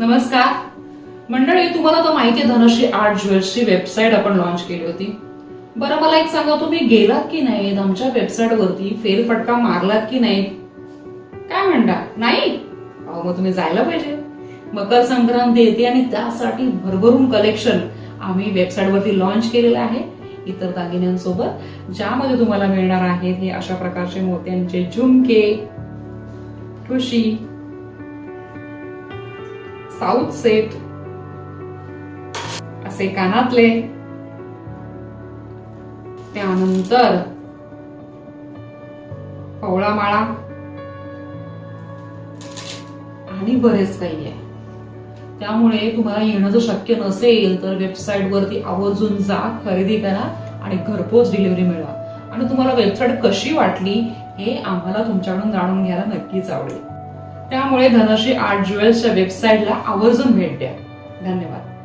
नमस्कार. मंडळी तुम्हाला तर माहिती आहे धनश्री आर्ट ज्वेल्सची वेबसाईट आपण लॉन्च केली होती. बरं मला एक सांगा तुम्ही गेलात की नाही आमच्या वेबसाईट वरती फेरफटका मारलात की नाही काय म्हणता? नाही? अहो मग तुम्ही जायला पाहिजे. मकर संक्रांती येते आणि त्यासाठी भरभरून कलेक्शन आम्ही वेबसाईट वरती लॉन्च केलेलं आहे इतर दागिन्यांसोबत. ज्यामध्ये तुम्हाला मिळणार आहेत हे अशा प्रकारचे मोत्यांचे झुमके ठुशी साऊथ सेट. असे कानातले. त्यानंतर पवळा माळा आणि बरेच काही आहे. त्यामुळे तुम्हाला येणं जर शक्य नसेल तर वेबसाईट वरती आवर्जून जा खरेदी करा आणि घरपोच डिलिव्हरी मिळवा. आणि तुम्हाला वेबसाईट कशी वाटली हे आम्हाला तुमच्याकडून जाणून घ्यायला नक्कीच आवडेल. त्यामुळे धनश्री आर्ट ज्वेल्सच्या वेबसाईटला आवर्जून भेट द्या. धन्यवाद.